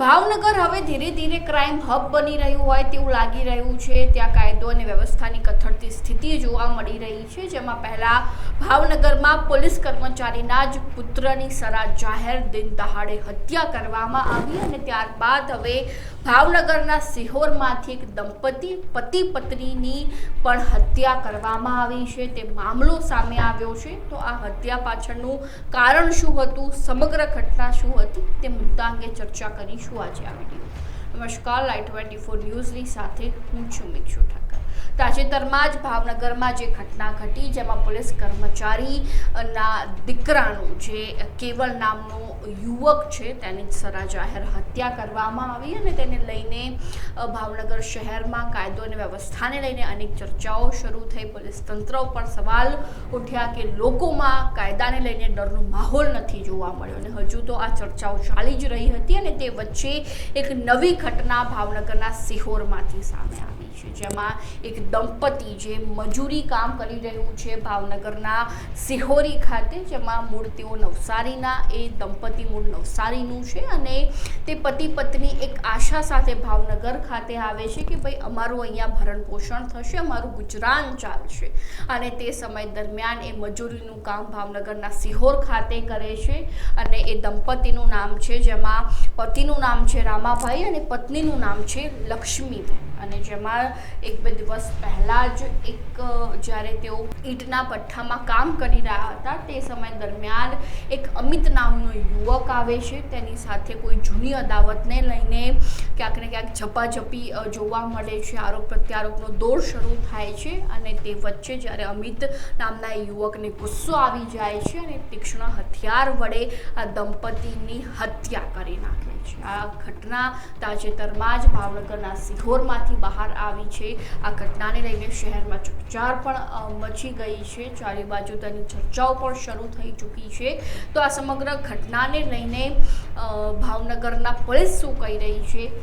ભાવનગર હવે ધીરે ધીરે ક્રાઇમ હબ બની રહ્યું હોય તેવું લાગી રહ્યું છે. ત્યાં કાયદો અને વ્યવસ્થાની કથળતી સ્થિતિ જોવા મળી રહી છે, જેમાં પહેલા ભાવનગરમાં પોલીસ કર્મચારીના જ પુત્રની સરા જાહેર દિન દહાડે હત્યા કરવામાં આવી અને ત્યારબાદ હવે ભાવનગરના સિહોરમાંથી એક દંપતી પતિ પત્નીની પણ હત્યા કરવામાં આવી છે. તે મામલો સામે આવ્યો છે. તો આ હત્યા પાછળનું કારણ શું હતું? સમગ્ર ઘટના શું હતી? તે મુદ્દા અંગે ચર્ચા કરીશું. આજે આ વીડિયો. નમસ્કાર લાઈટ ટ્વેન્ટી ફોર ન્યૂઝની સાથે હું છું મિક્ષુઠા તાજેતરમાં જ ભાવનગરમાં જે ઘટના ઘટી, જેમાં પોલીસ કર્મચારીના દીકરાનું જે કેવલ નામનો યુવક છે, તેની સરા જાહેર હત્યા કરવામાં આવી અને તેને લઈને ભાવનગર શહેરમાં કાયદો અને વ્યવસ્થાને લઈને અનેક ચર્ચાઓ શરૂ થઈ. પોલીસ તંત્ર ઉપર સવાલ ઉઠ્યા કે લોકોમાં કાયદાને લઈને ડરનો માહોલ નથી જોવા મળ્યો અને હજુ તો આ ચર્ચાઓ ચાલી જ રહી હતી અને તે વચ્ચે એક નવી ઘટના ભાવનગરના સિહોરમાંથી સામે આવી. છે. જેમાં એક દંપતી જે મજૂરી કામ કરી રહ્યું છે ભાવનગરના સિહોરી ખાતે, જેમાં મૂળ તેઓ નવસારીના, એ દંપતી મૂળ નવસારીનું છે અને તે પતિ પત્ની એક આશા સાથે ભાવનગર ખાતે આવે છે કે ભાઈ અમારું અહીંયા ભરણ પોષણ થશે, અમારું ગુજરાન ચાલશે. અને તે સમય દરમિયાન એ મજૂરીનું કામ ભાવનગરના સિહોર ખાતે કરે છે અને એ દંપતીનું નામ છે, જેમાં પતિનું નામ છે રામાભાઈ અને પત્નીનું નામ છે લક્ષ્મીબેન. અને જેમાં એક બે દિવસ પહેલાં જ એક જ્યારે તેઓ ઈંટના ભઠ્ઠામાં કામ કરી રહ્યા હતા, તે સમય દરમિયાન એક અમિત નામનો યુવક આવે છે. તેની સાથે કોઈ જૂની અદાવતને લઈને ક્યાંક ને ક્યાંક ઝપાઝપી જોવા મળે છે. આરોપ પ્રત્યારોપનો દોર શરૂ થાય છે અને તે વચ્ચે જ્યારે અમિત નામના યુવકને ગુસ્સો આવી જાય છે અને તીક્ષ્ણ હથિયાર વડે આ દંપતીની હત્યા કરી નાખે છે. આ ઘટના તાજેતરમાં જ ભાવનગરના સિહોરમાંથી બહાર આવી છે. આ ઘટનાને લઈને શહેરમાં ચકચાર પણ મચી ગઈ છે. ચારે બાજુ તેની ચર્ચાઓ પણ શરૂ થઈ ચૂકી છે. તો આ સમગ્ર ઘટનાને લઈને ભાવનગરના પોલીસ શું કહી રહી છે?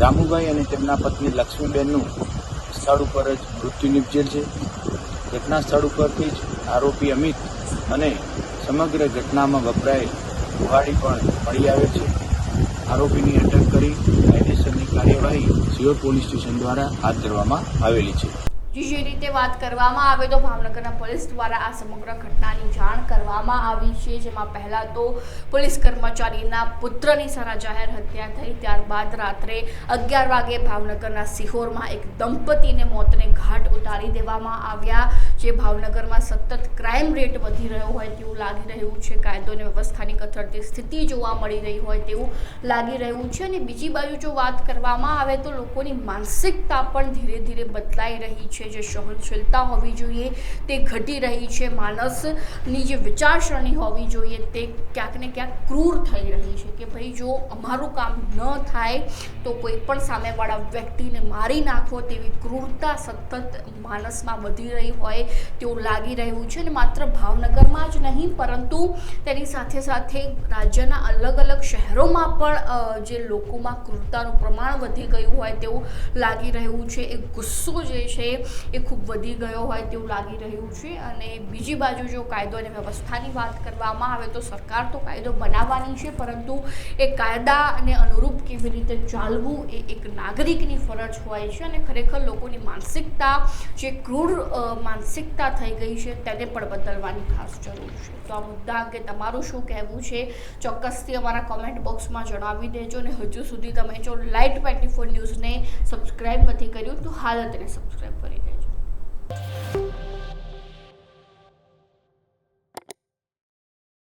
રામુભાઈ અને તેમના પત્ની લક્ષ્મીબેનનું સ્થળ ઉપર જ મૃત્યુ નિપજેલ છે. ઘટના સ્થળ ઉપરથી જ આરોપી અમિત અને સમગ્ર ઘટનામાં વપરાયેલ કુહાડી પણ મળી આવે છે. આરોપીની અટક કરી કાયદેસરની કાર્યવાહી સિયોર પોલીસ સ્ટેશન દ્વારા હાથ ધરવામાં આવેલી છે. જે રીતે વાત કરવામાં આવે તો ભાવનગરના પોલીસ દ્વારા આ સમગ્ર ઘટનાની જાણ કરવામાં આવી છે, જેમાં પહેલાં તો પોલીસ કર્મચારીના પુત્રની સરા જાહેર હત્યા થઈ, ત્યારબાદ રાત્રે અગિયાર વાગે ભાવનગરના સિહોરમાં એક દંપતીને મોતને ઘાટ ઉતારી દેવામાં આવ્યા. જે ભાવનગરમાં સતત ક્રાઇમ રેટ વધી રહ્યો હોય તેવું લાગી રહ્યું છે. કાયદો અને વ્યવસ્થાની કથળતી સ્થિતિ જોવા મળી રહી હોય તેવું લાગી રહ્યું છે. અને બીજી બાજુ જો વાત કરવામાં આવે તો લોકોની માનસિકતા પણ ધીરે ધીરે બદલાઈ રહી છે. જે સહનશીલતા હોવી જોઈએ, તે ઘટી રહી છે. માણસની જે વિચારસરણી હોવી જોઈએ, તે ક્યાંક ને ક્યાંક ક્રૂર થઈ રહી છે કે ભાઈ જો અમારું કામ ન થાય તો કોઈ પણ સામેવાળા વ્યક્તિને મારી નાખો તેવી ક્રૂરતા સતત માણસમાં વધી રહી હોય તેવું લાગી રહ્યું છે અને માત્ર ભાવનગરમાં જ નહીં પરંતુ તેની સાથે સાથે રાજ્યના અલગ અલગ શહેરોમાં પણ જે લોકોમાં ક્રૂરતાનું પ્રમાણ વધી ગયું હોય તેવું લાગી રહ્યું છે. એ ગુસ્સો જે છે એ ખૂબ વધી ગયો હોય તેવું લાગી રહ્યું છે. અને બીજી બાજુ જો કાયદો અને વ્યવસ્થાની વાત કરવામાં આવે તો સરકાર તો કાયદો બનાવવાની છે પરંતુ એ કાયદાને અનુરૂપ કેવી રીતે ચાલવું એ એક નાગરિકની ફરજ હોય છે અને ખરેખર લોકોની માનસિકતા જે ક્રૂર અ, માનસિકતા થઈ ગઈ છે, તેને પણ બદલવાની ખાસ જરૂર છે. તો આ મુદ્દા અંગે તમારું શું કહેવું છે ચોક્કસથી અમારા કોમેન્ટ બોક્સમાં જણાવી દેજો અને હજુ સુધી તમે જો લાઇટ ટ્વેન્ટી ફોર ન્યૂઝને સબસ્ક્રાઈબ નથી કર્યું તો હાલ તેને સબસ્ક્રાઈબ કરો